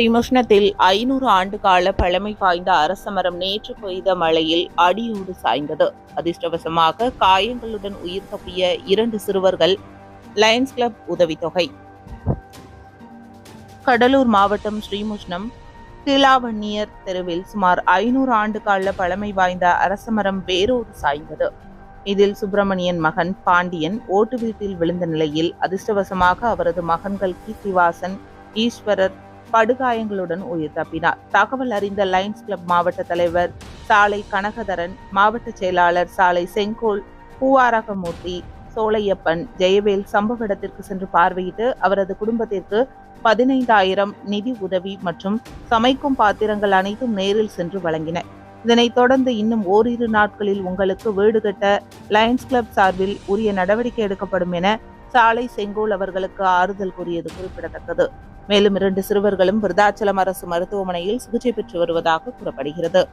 ஸ்ரீமுஷ்ணத்தில் ஐநூறு ஆண்டு கால பழமை வாய்ந்த அரசமரம் நேற்று பெய்த மழையில் அடியோடு சாய்ந்தது. அதிர்ஷ்டவசமாக காயங்களுடன் உயிர் தப்பிய இரண்டு சிறுவர்கள் லயன்ஸ் கிளப் உதவித்தொகை கடலூர் மாவட்டம் ஸ்ரீமுஷ்ணம் கிலாவண்ணியர் தெருவில் சுமார் ஐநூறு ஆண்டு கால பழமை வாய்ந்த அரசமரம் வேரோடு சாய்ந்தது. இதில் சுப்பிரமணியன் மகன் பாண்டியன் ஓட்டு வீட்டில் விழுந்த நிலையில் அதிர்ஷ்டவசமாக அவரது மகன்கள் கீர்த்திவாசன் ஈஸ்வரர் படுகாயங்களுடன் உயிர் தப்பினார். தகவல் அறிந்த லைன்ஸ் கிளப் மாவட்ட தலைவர் சாலை கனகதரன் மாவட்ட செயலாளர் சாலை செங்கோல் பூவாரகமூர்த்தி சோலையப்பன் ஜெயவேல் சம்பவ இடத்திற்கு சென்று பார்வையிட்டு அவரது குடும்பத்திற்கு பதினைந்தாயிரம் நிதி உதவி மற்றும் சமைக்கும் பாத்திரங்கள் அனைத்தும் நேரில் சென்று வழங்கின. இதனைத் தொடர்ந்து இன்னும் ஓரிரு நாட்களில் உங்களுக்கு வீடு கட்ட லயன்ஸ் கிளப் சார்பில் உரிய நடவடிக்கை எடுக்கப்படும் என சாலை செங்கோல் அவர்களுக்கு ஆறுதல் கூறியது குறிப்பிடத்தக்கது. மேலும் இரண்டு சிறுவர்களும் விருதாச்சலம் அரசு மருத்துவமனையில் சிகிச்சை பெற்று வருவதாக கூறப்படுகிறது.